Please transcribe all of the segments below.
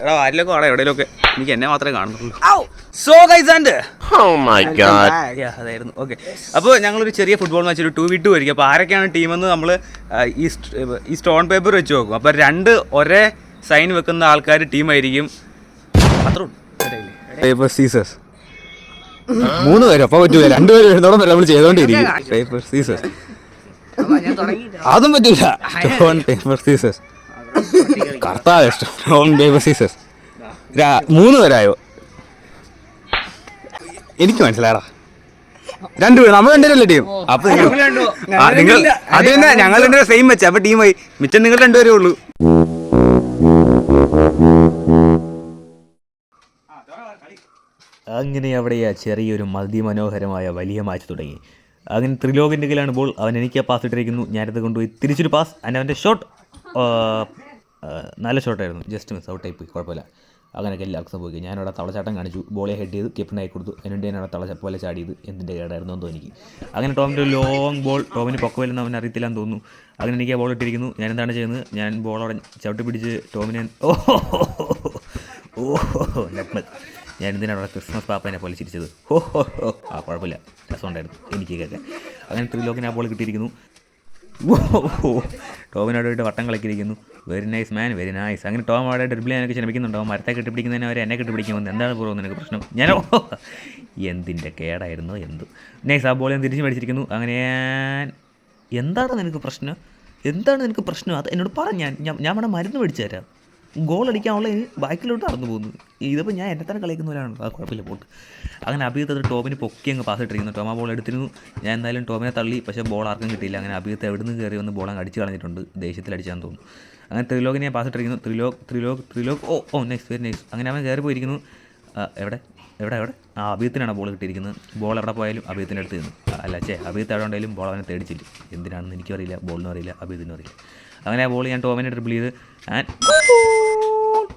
എടാ ആരിലൊക്കെ ആടാ എവിടെയൊക്കെ എനിക്ക് എന്നെ മാത്രമേ കാണുന്നുള്ളൂ. So guys and. അതായിരുന്നു. ഓക്കെ അപ്പോൾ ഞങ്ങളൊരു ചെറിയ ഫുട്ബോൾ മാച്ച് ഒരു ടു വി ടു ആയിരിക്കും അപ്പോൾ ആരൊക്കെയാണ് ടീമെന്ന് നമ്മൾ ഈ ഈ സ്റ്റോൺ പേപ്പർ വെച്ച് നോക്കും. അപ്പോൾ രണ്ട് ഒരേ സൈൻ വെക്കുന്ന ആൾക്കാർ ടീമായിരിക്കും അത്രേ പേപ്പർ സീസേഴ്സ് മൂന്ന് പേര്? അപ്പൊ പറ്റൂല. രണ്ടുപേരും എഴുതോളം വരെ നമ്മൾ ചെയ്തോണ്ടിരിക്കും. പേപ്പർ സീസേഴ്സ് അതും പറ്റൂല. സ്റ്റോൺ പേപ്പർ സീസേഴ്സ് കർത്താവ് പേപ്പർ സീസേഴ്സ് മൂന്ന് പേരായോ? എനിക്ക് മനസ്സിലായടാ. രണ്ടുപേരും നമ്മൾ രണ്ടുപേരല്ലേ ടീം അപ്പൊ നിങ്ങൾ നിങ്ങൾ അത് തന്നെ ഞങ്ങൾ രണ്ടുപേരും സെയിം വെച്ച. അപ്പൊ ടീമായി മിച്ചം നിങ്ങൾ രണ്ടുപേരേ ഉള്ളൂ. അങ്ങനെ അവിടെ ആ ചെറിയൊരു മതിമനോഹരമായ വലിയ മാച്ച് തുടങ്ങി. അങ്ങനെ ത്രിലോകിന്റെ കയ്യിലാണ് ബോൾ അവൻ എനിക്ക് പാസ് ഇട്ടിരിക്കുന്നു. ഞാനത് കൊണ്ടുപോയി തിരിച്ചൊരു പാസ് അതിന്റെ അവന്റെ ഷോട്ട് നല്ല ഷോട്ടായിരുന്നു. ജസ്റ്റ് മിസ് ഔട്ട് പോയി കുഴപ്പമില്ല. അങ്ങനെയൊക്കെ എല്ലാവർക്കും സംഭവിക്കും. ഞാനവിടെ തളച്ചാട്ടം കാണിച്ചു. ബോളെ ഹെഡ് ചെയ്ത് ആയി കൊടുത്തു. അതിനുവേണ്ടി ഞാനവിടെ തളച്ച പോലെ ചാടിയത് എന്തിന്റെ കേടായിരുന്നു എന്ന് തോന്നി അങ്ങനെ ടോമിന്റെ ഒരു ലോങ് ബോൾ ടോമിന് പൊക്കമില്ലെന്ന് അവൻ അറിയത്തില്ല എന്ന് തോന്നുന്നു. അങ്ങനെ എനിക്ക് ആ ബോൾ ഇട്ടിരിക്കുന്നു. ഞാൻ എന്താണ് ചെയ്യുന്നത്? ഞാൻ ബോൾ അവിടെ ചവിട്ടി പിടിച്ച് ടോമിനെ ഓ ഓ ഞാൻ എന്തിനാണ് അവിടെ ക്രിസ്മസ് പാപ്പനെ പോലെ ചിരിച്ചത്? ഓ ആ കുഴപ്പമില്ല. രസമുണ്ടായിരുന്നു. എനിക്ക് കേൾക്കാൻ അങ്ങനെ ലോക്കിന് ആ ബോൾ കിട്ടിയിരിക്കുന്നു. ടോമിനോടായിട്ട് വട്ടം കളിക്കിരിക്കുന്നു. Very nice man very nice അങ്ങനെ ടോം അവിടെ ഡ്രിബിൾ ചെയ്യാനൊക്കെ ശ്രമിക്കുന്നുണ്ടാവും മരത്തെ കെട്ടിപ്പിടിക്കുന്നതിന് അവർ എന്നെ കെട്ടിപ്പിടിക്കാൻ വന്നു എന്താണ് ബ്രോ നിനക്ക് പ്രശ്നം? ഞാൻ എന്തിന്റെ കേടായിരുന്നു എന്ത്? നൈസ് ആ ബോൾ ഞാൻ തിരിച്ച് മേടിച്ചിരിക്കുന്നു. അങ്ങനെ എന്താണ് നിനക്ക് പ്രശ്നം? എന്താണ് നിനക്ക് പ്രശ്നം? അത് എന്നോട് പറ ഞാൻ ഞാൻ ഞാൻ വേണം മരുന്ന് മേടിച്ചു തരാം. ഗോൾ അടിക്കാനുള്ള ബാക്കിലോട്ട് നടന്നു പോകുന്നു. ഇതിപ്പോൾ ഞാൻ എന്നെ തന്നെ കളിക്കുന്നവരാണ്. ആ കുഴപ്പമില്ല പോട്ട്. അങ്ങനെ അഭിയത്ത് അത് ടോമിന് പൊക്കി അങ്ങ് പാസ് ഇട്ടിരിക്കുന്നു. ടോമ ബോൾ എടുത്തിരുന്നു. ഞാൻ എന്തായാലും ടോമിനെ തള്ളി പക്ഷേ ബോൾ ആർക്കും കിട്ടിയില്ല. അങ്ങനെ അഭിയത്ത് എവിടെ നിന്ന് കയറി വന്ന് ബോൾ അങ്ങ് അടിച്ച് കളഞ്ഞിട്ടുണ്ട്. ദേഷ്യത്തിൽ അടിച്ചാന്ന് തോന്നുന്നു. അങ്ങനെ ത്രിലോകിനെ പാസ് ഇട്ടിരിക്കുന്നു. Trilok Trilok Trilok oh oh next very next അങ്ങനെ അവൻ കയറി പോയിരിക്കുന്നു. എവിടെ? എവിടെ എവിടെ? ആ അഭിയത്തിനാണ് ബോൾ കിട്ടിയിരിക്കുന്നത്. ബോൾ എവിടെ പോയാലും അഭിയത്തിന്റെ അടുത്ത് നിന്ന്. അല്ല ചേ അഭിയത്ത് എവിടെ ഉണ്ടെങ്കിലും ബോൾ അവനെ തേടിച്ചില്ല എന്തിനാണെന്ന് എനിക്കും അറിയില്ല ബോളിനും അറിയില്ല. അഭിയത്തിനും അറിയില്ല. അങ്ങനെ ആ ബോൾ ഞാൻ ടോമിനെ ഡ്രിബിൾ ചെയ്ത്. ആൻഡ്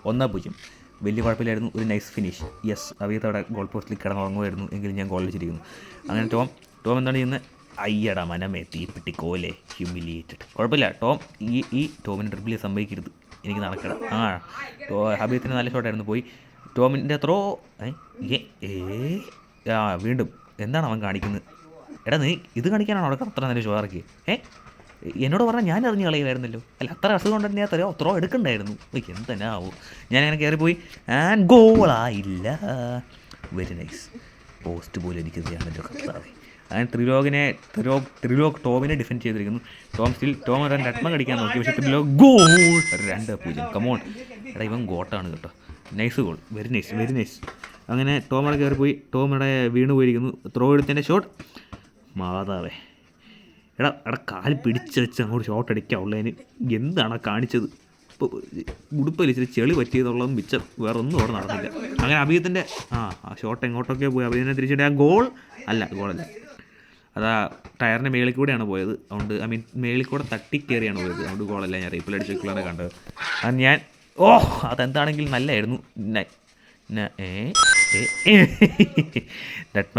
ഒന്നാ പൂജ്യം. വലിയ കുഴപ്പമില്ലായിരുന്നു. ഒരു നൈസ് ഫിനിഷ് യെസ് അഭിയത്ത് അവിടെ ഗോൾ പോസ്റ്റിൽ കിടന്നുറങ്ങുമായിരുന്നു. എങ്കിലും ഞാൻ ഗോൾ അടിച്ചിരിക്കുന്നു. അങ്ങനെ ടോം ടോം എന്താണ് ചെയ്യുന്നത്? അയ്യട മനമേ തീപ്പിട്ടി കോലെ ഹ്യൂമിലിയേറ്റഡ് കുഴപ്പമില്ല. ടോം ഈ ഈ ടോമിന് ഡ്രിബിൾ സംഭവിക്കരുത്. എനിക്ക് നടക്കണം. ആ ടോ ഹബീത്തിന് നല്ല ഷോട്ടായിരുന്നു പോയി. ടോമിന്റെ ത്രോ ഏ ആ വീണ്ടും. എന്താണ് അവൻ കാണിക്കുന്നത്? എടാ നീ ഇത് കാണിക്കാനാണ്? അവിടെ അത്ര നല്ല ഷോ ഇറക്കി ഏ എന്നോട് പറഞ്ഞാൽ ഞാൻ അറിഞ്ഞ് കളയുമായിരുന്നല്ലോ. അല്ല അത്ര അസുഖം ഉണ്ടെങ്കിൽ ഞാൻ തരാം. ത്രോ എടുക്കണ്ടായിരുന്നു. എന്തെന്നാ ആവോ ഞാൻ അങ്ങനെ കയറിപ്പോയി ആൻഡ് ഗോളായില്ല വെരി നൈസ് പോസ്റ്റ് പോലും എനിക്ക് എന്റെ കർത്താവേ. അങ്ങനെ ത്രിലോകിനെ ത്രിലോക് ത്രിലോക് ടോമിനെ ഡിഫെൻഡ് ചെയ്തിരിക്കുന്നു. ടോം സ്റ്റിൽ ടോം ഒരു അത്മ കടിക്കാൻ നോക്കി. പക്ഷേ ത്രിലോക് ഗോൾ രണ്ട് പൂജ്യം. കമോൺ എടാ ഇവൻ ഗോട്ടാണ് കേട്ടോ. Nice goal very nice very nice അങ്ങനെ ടോം അവിടെ കയറിപ്പോയി. ടോമിടെ ഇവിടെ വീണ് പോയിരിക്കുന്നു. ത്രോ എടുത്തതിന്റെ ഷോട്ട് മാതാവേ. എടാ എടാ കാൽ വെച്ച് അങ്ങോട്ട് ഷോട്ട് അടിക്കാവുള്ളതിന് എന്താണ് കാണിച്ചത്? ഇപ്പോൾ ഉടുപ്പിൽ ഇച്ചിരി ചെളി പറ്റിയതുള്ളതും മിച്ചം വേറെ ഒന്നും അവിടെ നടന്നില്ല. അങ്ങനെ അഭിയത്തിന്റെ ആ ആ ഷോട്ട് എങ്ങോട്ടൊക്കെ പോയി? അഭിയനെ തിരിച്ചിട്ട് ആ ഗോൾ അല്ല ഗോളല്ല അതാ ടയറിന്റെ മേളിൽ കൂടെയാണ് പോയത്. അതുകൊണ്ട് ഐ മീൻ മേളിൽ കൂടെ തട്ടി കയറിയാണ് പോയത്. അതുകൊണ്ട് ഗോളല്ല ഞാൻ റീപ്പിൽ അടിച്ചിട്ടുള്ളതാണ് കണ്ടത്. അത് ഞാൻ ഓ അതെന്താണെങ്കിലും നല്ലതായിരുന്നു ന- ന- ഏ ഏ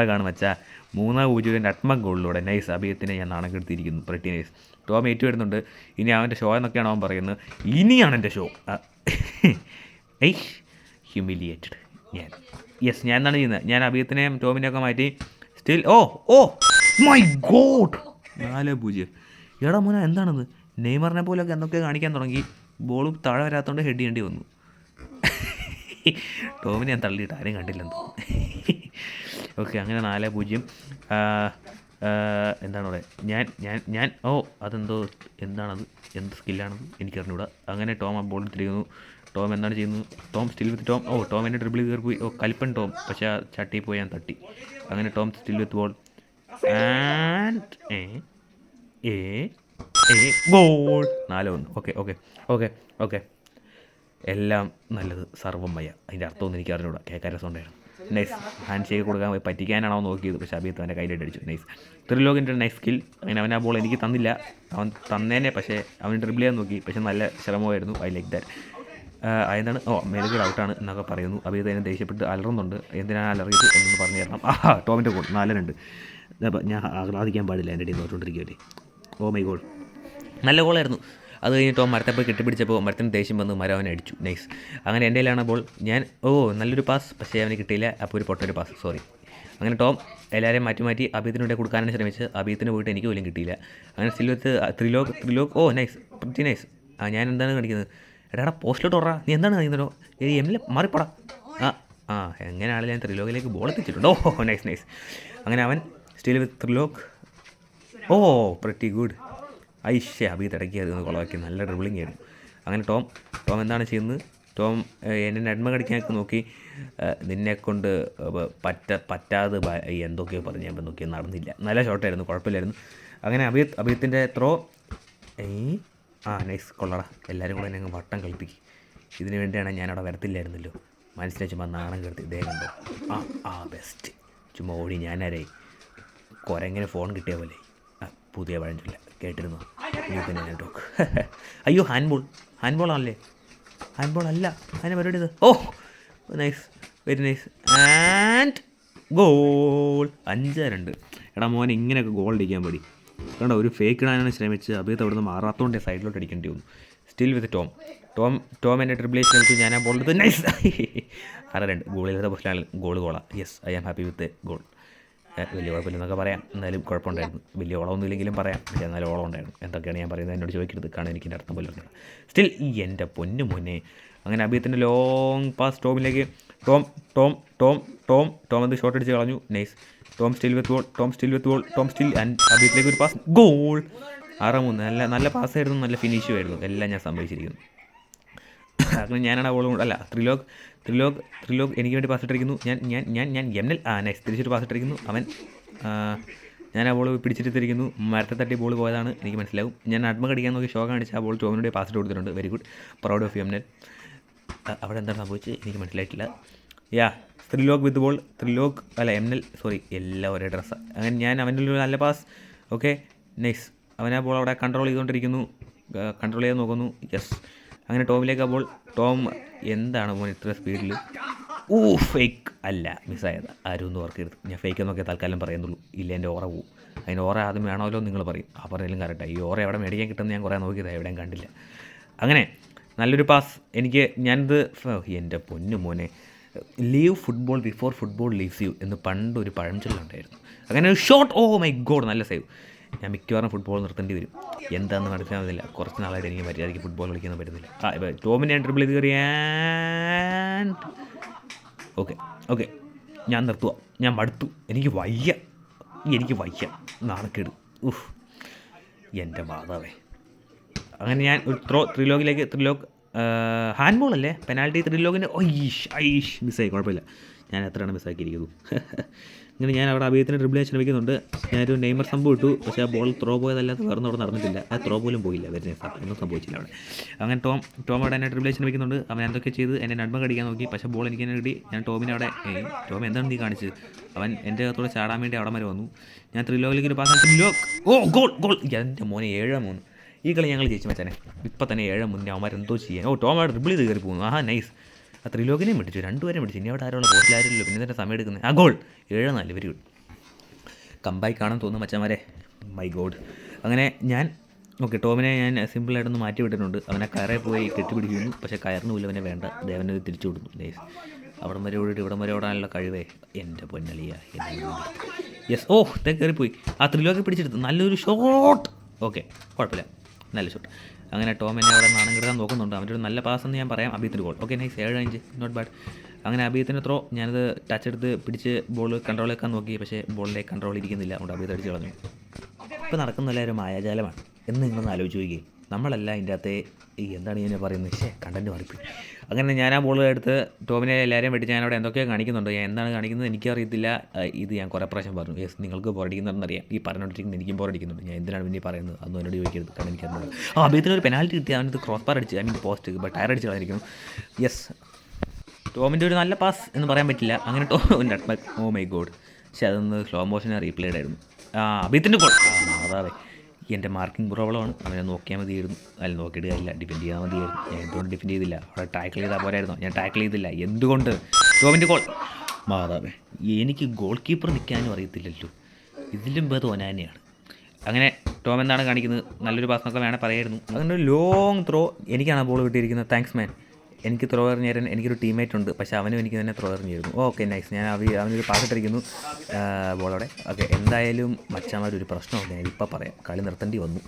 കാണും മച്ചാ. മൂന്നാം പൂജ്യം നെറ്റ്മ ഗോളിലൂടെ. നൈസ്. അഭിയത്തിനെ ഞാൻ നാണം കെടുത്തിയിരിക്കുന്നു പ്രട്ടി നൈസ് ടോം ഏറ്റു വരുന്നുണ്ട്. ഇനി അവന്റെ ഷോ എന്നൊക്കെയാണ് അവൻ പറയുന്നത്. ഇനിയാണ് എന്റെ ഷോ ഐ ഹ്യൂമിലിയേറ്റഡ് ഞാൻ. യെസ് ഞാൻ എന്താണ് ചെയ്യുന്നത്? ഞാൻ അഭിയത്തിനെയും ടോമിനെയൊക്കെ മാറ്റി still oh oh my God നാല് പൂജ്യം. എടാ മോനെ എന്താണത്? നെയ്മറിനെ പോലെയൊക്കെ എന്തൊക്കെ കാണിക്കാൻ തുടങ്ങി. ബോളും താഴെ വരാത്തതുകൊണ്ട് ഹെഡ് ചെയ്യേണ്ടി വന്നു. ടോമിനെ ഞാൻ തള്ളിയിട്ട് ആരും കണ്ടില്ലെന്ന് ഓക്കെ അങ്ങനെ നാല് പൂജ്യം. എന്താണ് പറയുക ഞാൻ ഞാൻ ഞാൻ ഓ അതെന്തോ എന്താണത്? എന്ത് സ്കില്ലാണത്? എനിക്കറിഞ്ഞൂടാ. അങ്ങനെ ടോം ആ ബോൾ തിരിയുന്നു ടോം എന്താണ് ചെയ്യുന്നത്? Tom still with Tom. Oh Tom എന്റെ ഡ്രിബിൾ കയറി പോയി. ഓ കൽപ്പൻ ടോം. പക്ഷേ ആ ചട്ടിയിൽ പോയി ഞാൻ തട്ടി. അങ്ങനെ Tom still with ball and ഏ ഏ ഗോൾ നാല് ഒന്ന്. Okay okay okay okay. എല്ലാം നല്ലത് സർവമയ അതിന്റെ അർത്ഥമൊന്നും എനിക്ക് അറിഞ്ഞൂടാ. കേൾക്കാൻ രസമുണ്ടായിരുന്നു നൈസ് ഹാൻഡ് ഷേക്ക് കൊടുക്കാൻ പോയി. പറ്റിക്കാനാണോ നോക്കിയത്. പക്ഷേ അഭിയത്ത് അവന്റെ കയ്യിലിട്ട് അടിച്ചു. നൈസ് ത്രിലോകിന്റെ നൈസ് സ്കിൽ അങ്ങനെ അവൻ ആ ബോൾ എനിക്ക് തന്നില്ല. അവൻ തന്നേനെ പക്ഷേ അവൻ ഡ്രിബിൾ ചെയ്യാൻ നോക്കി. പക്ഷേ നല്ല ശ്രമമായിരുന്നു. ഐ ലൈക്ക് ദാറ്റ് അതെന്താണ് ഓ മെരുകൾ ഔട്ടാണ് എന്നൊക്കെ പറയുന്നു. അഭിയത്ത് അതിനെ ദേഷ്യപ്പെട്ട് അലറുന്നുണ്ട്. എന്തിനാണ് അലറിയത് എന്നൊന്ന് പറഞ്ഞു തരണം. ആ ടോമിന്റെ ഗോൾ നാലനുണ്ട് അപ്പം ഞാൻ ആഹ്ലാദിക്കാൻ പാടില്ല എന്റെ ഇടയിൽ തോറ്റുകൊണ്ടിരിക്കുകയല്ലേ ഓ മൈ ഗോൾ നല്ല ഗോളായിരുന്നു അത് കഴിഞ്ഞിട്ട് ടോം മരത്തെ പോയി കെട്ടിപ്പിടിച്ചപ്പോൾ മരത്തിന് ദേഷ്യം വന്ന് മരം അവനെ അടിച്ചു നൈസ് അങ്ങനെ എന്റെ കയ്യിലാണപ്പോൾ ഞാൻ ഓ നല്ലൊരു പാസ് പക്ഷേ അവന് കിട്ടിയില്ല. അപ്പോൾ ഒരു പൊട്ടൊരു പാസ് സോറി അങ്ങനെ ടോം എല്ലാവരെയും മാറ്റി മാറ്റി അബീത്തിന് വേണ്ടി കൊടുക്കാനാണ് ശ്രമിച്ച് അഭിയത്തിന് പോയിട്ട് എനിക്ക് പോലും കിട്ടിയില്ല. അങ്ങനെ still with Trilok Trilok oh nice പ്രത്യേക നൈസ് ആ ഞാൻ എന്താണ് കാണിക്കുന്നത്? എടാ പോസ്റ്റിലോട്ട് ഓടാ നീ എന്താണ് കാണിക്കുന്നതോ? ഏ എം എൽ മാറിപ്പോടാ. ആ ആ എങ്ങനെയാണ് ഞാൻ ത്രിലോകിലേക്ക് ബോൾ എത്തിച്ചിട്ടുണ്ട്? ഓ നൈസ് നൈസ് അങ്ങനെ അവൻ still with Trilok. Oh pretty good ഐശ്യ അബീത് ഇടയ്ക്ക് അത് കുളവാക്കി. നല്ല ഡ്രിബിളിംഗ് ആയിരുന്നു. അങ്ങനെ ടോം ടോം എന്താണ് ചെയ്യുന്നത്? ടോം എന്നെ നന്മ കടിക്കാനൊക്കെ നോക്കി. നിന്നെക്കൊണ്ട് നിന്നെ കൊണ്ട് പറ്റ പറ്റാതെ എന്തൊക്കെയോ പറഞ്ഞ് ഞാൻ നോക്കി നടന്നില്ല. നല്ല ഷോട്ടായിരുന്നു കുഴപ്പമില്ലായിരുന്നു. അങ്ങനെ അബീത് അഭിയത്തിന്റെ ത്രോ ആ നൈസ് കൊള്ളടാ. എല്ലാവരും കൂടെ ഞങ്ങൾ വട്ടം കളിപ്പിക്കും. ഇതിനു വേണ്ടിയാണ് ഞാൻ അവിടെ വരത്തില്ലായിരുന്നല്ലോ. മനസ്സിലെ ചുമ്മാ നാണം കെടുത്തി ഇതേ കണ്ടോ. ആ ആ ബെസ്റ്റ് ചുമ്മാ ഓടി ഞാനാരേ കുരങ്ങനെ ഫോൺ കിട്ടിയ പോലെ. പുതിയ പഴഞ്ചൊല്ല. കേട്ടിരുന്നു? പിന്നെ ഞാൻ ടോക്ക്. അയ്യോ ഹാൻഡ്ബോൾ ഹാൻഡ്ബോൾ ഹാൻഡ് ബോൾ ആണല്ലേ? ഹാൻഡ്ബോൾ അല്ല. അതിനെ പരിപാടി ഓ nice very nice and goal അഞ്ച് രണ്ട്. എടാ മോനെ ഇങ്ങനെയൊക്കെ ഗോൾ അടിക്കാൻ പടി കണ്ടോ ഒരു ഫേക്ക് ഇടാനാണ് ശ്രമിച്ച് അഭിയത്ത് അവിടുന്ന് മാറാത്തതുകൊണ്ട് സൈഡിലോട്ട് അടിക്കേണ്ടി വന്നു. Still with Tom Tom Tom എന്റെ ട്രിപ്പിൾ ശ്രമിച്ചു ഞാൻ ആ ബോൾ നൈസ് ആറ് രണ്ട്. ഗോളില്ലാത്ത goal ഗോളാണ് yes I am. Happy with goal വലിയ കുഴപ്പമില്ലെന്നൊക്കെ പറയാം. എന്നാലും കുഴപ്പമുണ്ടായിരുന്നു. വലിയ ഓളമൊന്നും ഇല്ലെങ്കിലും പറയാം. പക്ഷേ എന്നാലും ഓളം ഉണ്ടായിരുന്നു എന്തൊക്കെയാണ് ഞാൻ പറയുന്നത്? എന്നോട് ചോദിക്കരുത്. എനിക്ക് എന്റെ അർത്ഥം പോലും അറിയില്ല സ്റ്റിൽ ഈ എന്റെ പൊന്നു മുന്നേ അങ്ങനെ അഭിയത്തിന്റെ long pass ടോമിലേക്ക് Tom Tom Tom Tom Tom അത് ഷോട്ട് അടിച്ച് കളഞ്ഞു. Nice Tom still with goal Tom still with goal Tom still and അഭിയത്തിലേക്ക് ഒരു പാസ് ഗോൾ ആറ് മൂന്ന്. നല്ല നല്ല പാസ്സായിരുന്നു നല്ല ഫിനിഷും ആയിരുന്നു. എല്ലാം ഞാൻ സംഭവിച്ചിരിക്കുന്നു. അങ്ങനെ ഞാനാണ് ബോൾ അല്ല ത്രിലോക് ത്രിലോക് ത്രിലോക് എനിക്ക് വേണ്ടി പാസ് ഇട്ടിരിക്കുന്നു. ഞാൻ ഞാൻ ഞാൻ ഞാൻ എം എൽ ആ നെക്സ്റ്റ് തിരിച്ചൊരു പാസ് ഇട്ടിരിക്കുന്നു. അവൻ ഞാൻ ആ ബോൾ പിടിച്ചിട്ടിരിക്കുന്നു മരത്തെ തട്ടി ബോൾ പോയതാണ്. എനിക്ക് മനസ്സിലാവും. ഞാൻ അഡ്മ കടിക്കാൻ നോക്കി ഷോ കാണിച്ച് ആ ബോൾ ടോമിനോട് പാസ് കൊടുത്തിട്ടുണ്ട്. Very good proud of M L അവിടെ എന്താണ് സംഭവിച്ചത്? എനിക്ക് മനസ്സിലായിട്ടില്ല. Yeah Trilok with ball Trilok അല്ല എം എൽ സോറി എല്ലാം ഒരേ ഡ്രസ്സാണ് അങ്ങനെ ഞാൻ അവന്റെ ഒരു നല്ല പാസ് ഓക്കെ നൈസ് അവനാ ബോൾ അവിടെ കൺട്രോൾ ചെയ്തുകൊണ്ടിരിക്കുന്നു. കൺട്രോൾ ചെയ്യാൻ നോക്കുന്നു. യെസ് അങ്ങനെ ടോമിലേക്ക് അപ്പോൾ ടോം എന്താണ് മോൻ ഇത്ര സ്പീഡിൽ ഊ ഫേക്ക് അല്ല മിസ്സായത് ആരും ഒന്നും ഓർക്കരുത്. ഞാൻ ഫേക്ക് എന്നൊക്കെ തൽക്കാലം പറയുന്നുള്ളൂ. ഇല്ല എന്റെ ഓറ പോവും. അതിന് ഓറ ആദ്യം വേണമല്ലോ നിങ്ങൾ പറയും. ആ പറഞ്ഞാലും കറക്റ്റാണ് ഈ ഓറ എവിടെ മേടിക്കാൻ കിട്ടുമെന്ന് ഞാൻ കുറേ നോക്കിയതാണ് എവിടെയും കണ്ടില്ല. അങ്ങനെ നല്ലൊരു പാസ് എനിക്ക് ഞാനിത് എന്റെ പൊന്നു മോനെ. Live football before football leaves you എന്ന് പണ്ടൊരു പഴഞ്ചൊല്ലുണ്ടായിരുന്നു. അങ്ങനെ ഒരു ഷോട്ട് ഓ മൈ ഗോഡ് നല്ല സേവ് ഞാൻ മിക്കവാറും ഫുട്ബോൾ നിർത്തേണ്ടി വരും. എന്താണെന്ന് മനസ്സിലാവുന്നില്ല കുറച്ച് നാളായിട്ട് എനിക്ക് മര്യാദയ്ക്ക് ഫുട്ബോൾ കളിക്കാൻ പറ്റുന്നില്ല. ആ ഇപ്പോൾ ടോമിനെ ട്രിപ്പിൾ ചെയ്ത് കയറിയാൻ ഓക്കെ ഓക്കെ ഞാൻ നിർത്തുക ഞാൻ മടുത്തു. എനിക്ക് വയ്യ. എനിക്ക് വയ്യ. നാണക്കേട്. ഉഫ്. എന്റെ മാതാവേ. അങ്ങനെ ഞാൻ ഒരു ത്രോ ത്രിലോഗിലേക്ക് ത്രിലോക് ഹാൻഡ് ബോൾ അല്ലേ? പെനാൽറ്റി ത്രിലോകിന്റെ ഐഷ് ഐഷ് മിസ്സായി കുഴപ്പമില്ല. ഞാൻ എത്രയാണ് മിസ്സാക്കിയിരിക്കുന്നു ഇങ്ങനെ ഞാൻ അവിടെ അഭിയത്തിന് ഡ്രിബിൾ ചെയ്യാൻ ശ്രമിക്കുന്നുണ്ട് ഞാനൊരു നെയ്മർ സംഭവം ഇട്ടു. പക്ഷേ ആ ബോൾ ത്രോ പോയതല്ലാതെ വേറെ അവിടെ നടന്നിട്ടില്ല. ആ ത്രോ പോലും പോയില്ല. വരുന്ന ഒന്നും സംഭവിച്ചില്ല അവിടെ. അങ്ങനെ ടോം ടോം അവിടെ എന്നെ ഡ്രിബിൾ ചെയ്യാൻ ശ്രമിക്കുന്നുണ്ട് അവൻ എന്തൊക്കെ ചെയ്ത് എന്നെ നന്മ കടിക്കാൻ നോക്കി. പക്ഷേ ബോൾ എനിക്ക് തന്നെ കിട്ടി. ഞാൻ ടോമിനെ അവിടെ ടോം എന്താണ് നീ കാണിച്ചത്? അവൻ എന്റെ അകത്തോടെ ചാടാൻ വേണ്ടി അവിടെ വരെ വന്നു. ഞാൻ ത്രിലോകിലേക്ക് ഒരു pass Trilok oh goal goal! എന്റെ മോനെ ഏഴ് മൂന്ന്. ഈ കളി ഞങ്ങൾ ജയിച്ചു മച്ചാനെ. ഇപ്പം തന്നെ ഏഴ് മുന്നേ അവന്മാർ എന്തോ ചെയ്യാൻ. ഓ ടോം അവിടെ ഡ്രിബിൾ ചെയ്ത് കയറി പോകുന്നു. ആ നൈസ് ആ ത്രിലോകിനെയും പിടിച്ചു രണ്ടുപേരെയും പിടിച്ചു ഇനി അവിടെ ആരോളം ആരുമില്ല പിന്നെ തന്നെ സമയം എടുക്കുന്നത്. ആ ഗോൾ ഏഴ് നാല് വെരി കമ്പായി കാണാൻ തോന്നുന്നു മച്ചന്മാരെ മൈ ഗോഡ് അങ്ങനെ ഞാൻ ഓക്കെ ടോമിനെ ഞാൻ സിമ്പിളായിട്ടൊന്ന് മാറ്റി വിട്ടിട്ടുണ്ട്. അവനെ കയറെ പോയി കെട്ടിപ്പിടിക്കുന്നു. പക്ഷേ കയറിന് പോലും അവനെ വേണ്ട. ദേവനെ തിരിച്ചു വിടുന്നു. അവിടം വരെ ഓടിയിട്ട് ഇവിടം വരെ ഓടാനുള്ള കഴിവേ എന്റെ പൊന്നളിയ യെസ് ഓ തേ കയറിപ്പോയി ആ ത്രിലോകെ പിടിച്ചെടുത്തു. നല്ലൊരു ഷോട്ട് ഓക്കെ കുഴപ്പമില്ല. നല്ല ഷോട്ട് അങ്ങനെ ടോം എന്നെ അവിടെ നാണം കിടക്കാൻ നോക്കുന്നുണ്ട്. അവന്റെ ഒരു നല്ല പാസ് എന്ന് ഞാൻ പറയാം. അഭിയത്തിന് ഗോൾ ഓക്കെ നൈസ് ഏഴ് അഞ്ച്. നോട്ട് ബാഡ് അങ്ങനെ അഭിയത്തിന്റെ ത്രോ ഞാനത് ടച്ച് എടുത്ത് പിടിച്ച് ബോൾ കൺട്രോൾ വെക്കാൻ നോക്കി. പക്ഷേ ബോളിന്റെ കൺട്രോൾ ഇരിക്കുന്നില്ല. അതുകൊണ്ട് അഭിയത്ത് അടിച്ച് കളഞ്ഞു. ഇപ്പോൾ നടക്കുന്ന ഒരു മായാജാലമാണ്. എന്ന് നിങ്ങളൊന്ന് ആലോചിച്ച് നോക്കിയേ. നമ്മളല്ല അതിന്റെ അകത്തെ ഈ എന്താണ് ഞാൻ പറയുന്നത്? ശേ കണ്ടന്റ് മാറിപ്പോയി. അങ്ങനെ ഞാൻ ആ ബോൾ എടുത്ത് ടോമിനെ എല്ലാവരെയും വെട്ടി ഞാൻ അവിടെ എന്തൊക്കെയോ കാണിക്കുന്നുണ്ട്. ഞാൻ എന്താണ് കാണിക്കുന്നത് എനിക്കറിയത്തില്ല. ഇത് ഞാൻ കുറേ പ്രാവശ്യം പറഞ്ഞു. യെസ് നിങ്ങൾക്ക് ബോറടിക്കുന്നുണ്ടെന്നറിയാം ഈ പറഞ്ഞുകൊണ്ടിരിക്കുന്നത് എനിക്കും ബോറടിക്കുന്നുണ്ട് ഞാൻ എന്തിനാണ് പിന്നെ പറയുന്നത്? അതൊന്നും എന്നോട് ചോദിക്കരുത്. കാരണം എനിക്കറിയാം ആ അഭിയത്തിന് ഒരു പെനാൽറ്റി കിട്ടി. അവനത് ക്രോസ് ബാർ അടിച്ച് I mean post but tyre അടിച്ച് കളഞ്ഞിരിക്കുന്നു യെസ് ടോമിന്റെ ഒരു നല്ല പാസ് എന്ന് പറയാൻ പറ്റില്ല. അങ്ങനെ Tom nut oh my God പക്ഷേ അതൊന്ന് സ്ലോ മോഷൻ റീപ്ലേഡ് ആയിരുന്നു ആ അഭിയത്തിന്റെ ഗോൾ എന്റെ മാർക്കിംഗ് പ്രോബ്ലമാണ് അവനെ നോക്കിയാൽ മതിയായിരുന്നു. അല്ല നോക്കിയിട്ട് കാര്യമില്ല. ഡിഫെൻഡ് ചെയ്താൽ മതിയായിരുന്നു. ഞാൻ എന്തുകൊണ്ട് ഡിഫെൻഡ് ചെയ്തില്ല. അവിടെ ടാക്കിൾ ചെയ്താൽ പോരായിരുന്നു. ഞാൻ ടാക്കിൾ ചെയ്തില്ല. എന്തുകൊണ്ട്? ടോമിന്റെ ഗോൾ മാതാവേ എനിക്ക് ഗോൾ കീപ്പർ നിൽക്കാനും അറിയത്തില്ലല്ലോ. ഇതിലും ഭേദം ഒനാനെയാണ് അങ്ങനെ ടോം എന്താണ് കാണിക്കുന്നത്? നല്ലൊരു പാസ് എന്നൊക്കെ വേണേൽ പറയായിരുന്നു. അങ്ങനെ ലോങ് ത്രോ എനിക്കാണ് ബോൾ കിട്ടിയിരിക്കുന്നത്. താങ്ക്സ് മാൻ എനിക്ക് ത്രോ എറിഞ്ഞ് തരാൻ എനിക്കൊരു ടീമേറ്റ് ഉണ്ട്. പക്ഷേ അവനും എനിക്ക് തന്നെ ത്രോ എറിഞ്ഞിരുന്നു ഓക്കെ നൈസ് ഞാൻ അവ അവനൊരു പാസ് ഇട്ടിരിക്കുന്നു. ബോളോടെ ഓക്കെ എന്തായാലും പ്രശ്നമില്ല ഞാൻ ഇപ്പം പറയാം. കളി നിർത്തേണ്ടി വന്നു.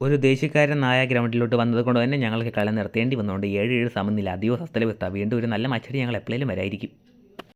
ഒരു ദേശീയക്കാരൻ നായ ഗ്രൗണ്ടിലോട്ട് വന്നതുകൊണ്ട് തന്നെ ഞങ്ങൾക്ക് കളി നിർത്തേണ്ടി വന്നുകൊണ്ട് ഏഴ് ഏഴ് സമനില. അധികം സസ്ഥലവെത്ത വീണ്ടും ഒരു നല്ല മച്ചടി ഞങ്ങൾ എപ്പോഴേലും വരായിരിക്കും.